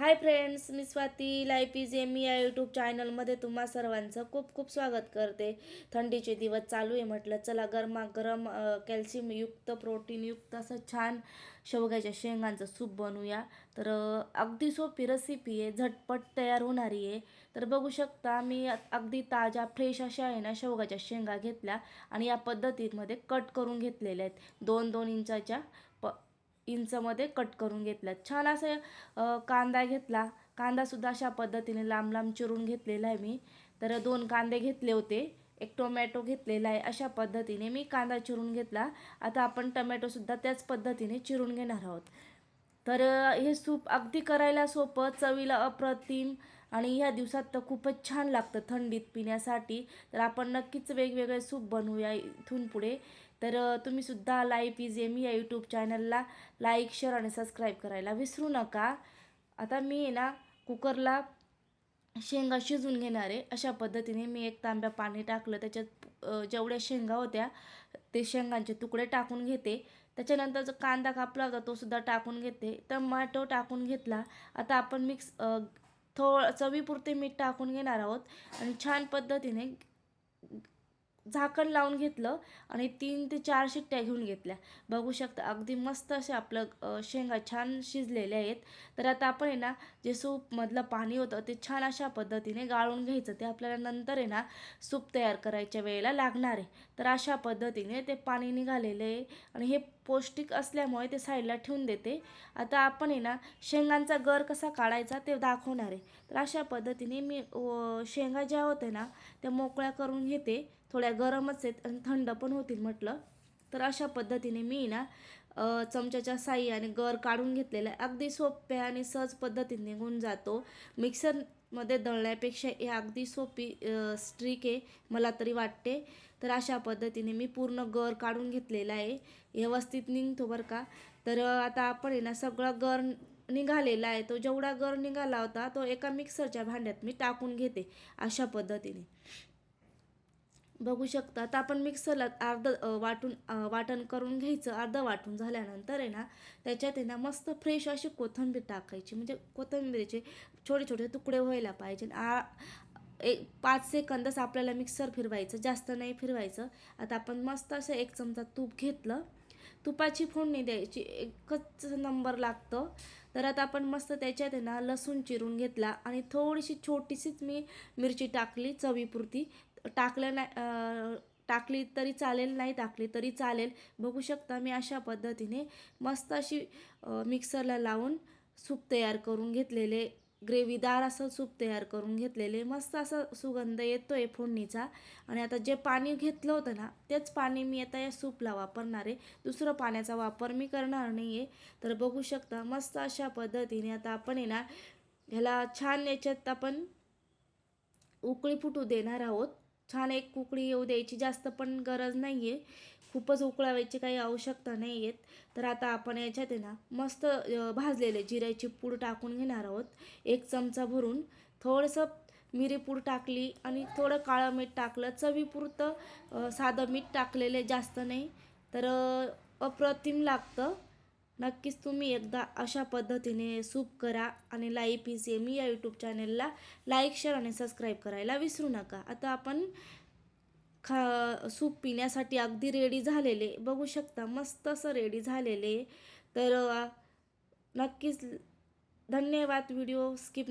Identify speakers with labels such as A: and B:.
A: हाय friends मी Swati. Life is M या YouTube चॅनलमध्ये तुम्हा सर्वांचं खूप खूप स्वागत करते. थंडीचे दिवस चालू आहे म्हटलं चला गरमागरम कॅल्शियमयुक्त प्रोटीनयुक्त असं छान शेवग्याच्या शेंगांचं सूप बनवूया. तर अगदी सोपी रेसिपी आहे झटपट तयार होणारी आहे. तर बघू शकता मी अगदी ताज्या फ्रेश अशा आहे ना शेवगाच्या शेंगा घेतल्या आणि या पद्धतीमध्ये कट करून घेतलेल्या आहेत. दोन दोन इंचाच्या इंचमध्ये कट करून घेतला छान असं कांदा घेतला. कांदासुद्धा अशा पद्धतीने लांब लांब चिरून घेतलेला आहे मी. तर दोन कांदे घेतले होते. एक टोमॅटो घेतलेला आहे. अशा पद्धतीने मी कांदा चिरून घेतला. आता आपण टमॅटोसुद्धा त्याच पद्धतीने चिरून घेणार आहोत. तर हे सूप अगदी करायला सोपं. चवीला अप्रतिम. आणि ह्या दिवसात तर खूपच छान लागतं थंडीत पिण्यासाठी. तर आपण नक्कीच वेगवेगळे सूप बनवूया इथून पुढे. तर तुम्ही सुद्धा लाईफ इज एम या यूट्यूब चॅनलला लाईक शेअर आणि सबस्क्राईब करायला विसरू नका. आता मी आहे ना कुकरला शेंगा शिजून घेणार आहे. अशा पद्धतीने मी एक तांब्या पाणी टाकलं. त्याच्यात जेवढ्या शेंगा होत्या ते शेंगांचे तुकडे टाकून घेते. त्याच्यानंतर जो कांदा कापला होता तो सुद्धा टाकून घेते. टमाटो टाकून घेतला. आता आपण मिक्स थो चवीपुरते मीठ टाकून घेणार आहोत. आणि छान पद्धतीने झाकण लावून घेतलं आणि तीन ते चार शिट्ट्या घेऊन घेतल्या. बघू शकता अगदी मस्त असे आपलं शेंगा छान शिजलेले आहेत. तर आता आपण आहे ना जे सूपमधलं पाणी होतं ते छान अशा पद्धतीने गाळून घ्यायचं. ते आपल्याला नंतर आहे ना सूप तयार करायच्या वेळेला लागणार आहे. तर अशा पद्धतीने ते पाणी निघालेलं आहे आणि हे पौष्टिक असल्यामुळे ते साईडला ठेवून देते. आता आपण आहे ना शेंगांचा गर कसा काढायचा ते दाखवणार आहे. तर अशा पद्धतीने मी शेंगा ज्या होत्या ना त्या मोकळ्या करून घेते. थोड्या गरमच आहेत आणि थंड पण होतील म्हटलं. तर अशा पद्धतीने मी ना चमच्याच्या साह्याने गर काढून घेतलेला आहे अगदी सोप्या आणि सहज पद्धतीने निघून जातो. मिक्सरमध्ये दळण्यापेक्षा हे अगदी सोपी स्ट्रिक आहे मला तरी वाटते. तर अशा पद्धतीने मी पूर्ण गर काढून घेतलेला आहे. व्यवस्थित निघतो बरं का. तर आता आपण आहे ना सगळा गर निघालेला आहे. तो जेवढा गर निघाला होता तो एका मिक्सरच्या भांड्यात मी टाकून घेते अशा पद्धतीने. बघू शकता. तर आपण मिक्सरला अर्ध वाटून वाटण करून घ्यायचं. अर्ध वाटून झाल्यानंतर आहे ना त्याच्यात आहे ना मस्त फ्रेश अशी कोथिंबीर टाकायची. म्हणजे कोथिंबीरचे छोटे छोटे तुकडे व्हायला पाहिजे. आ एक पाच सेकंदच आपल्याला मिक्सर फिरवायचं. जास्त नाही फिरवायचं. आता आपण मस्त असं एक चमचा तूप घेतलं. तुपाची फोडणी द्यायची. एकच नंबर लागतं. तर आता आपण मस्त त्याच्यात आहे ना लसूण चिरून घेतला. आणि थोडीशी छोटीशीच मी मिरची टाकली चवीपुरती. टाकलं नाही टाकली तरी चालेल नाही टाकली तरी चालेल. बघू शकता मी अशा पद्धतीने मस्त अशी मिक्सरला लावून सूप तयार करून घेतलेले ग्रेव्हीदार असं सूप तयार करून घेतलेले. मस्त असं सुगंध येतो आहे फोडणीचा. आणि आता जे पाणी घेतलं होतं ना तेच पाणी मी आता या सूपला वापरणार आहे. दुसरं पाण्याचा वापर मी करणार नाही आहे तर बघू शकता मस्त अशा पद्धतीने आता आपण आहे ना ह्याला छान याच्यात आपण उकळी फुटू देणार आहोत. छान एक उकळी येऊ द्यायची जास्त पण गरज नाही आहे खूपच उकळावायची काही आवश्यकता नाही आहेत तर आता आपण याच्यात आहे ना मस्त भाजलेले जिऱ्याची पूड टाकून घेणार आहोत. एक चमचा भरून थोडंसं मिरी पूड टाकली आणि थोडं काळं मीठ टाकलं. चवीपुरतं साधं मीठ टाकलेले जास्त नाही. तर अप्रतिम लागतं. नक्कीच तुम्ही एकदा अशा पद्धतीने सूप करा आणि लाईफ इज एमी या यूट्यूब चॅनेलला लाईक शेअर आणि सबस्क्राईब करायला विसरू नका. आता आपण खा सूप पिण्यासाठी अगदी रेडी झालेले बघू शकता मस्त असं रेडी झालेले. तर नक्कीच धन्यवाद. Video skip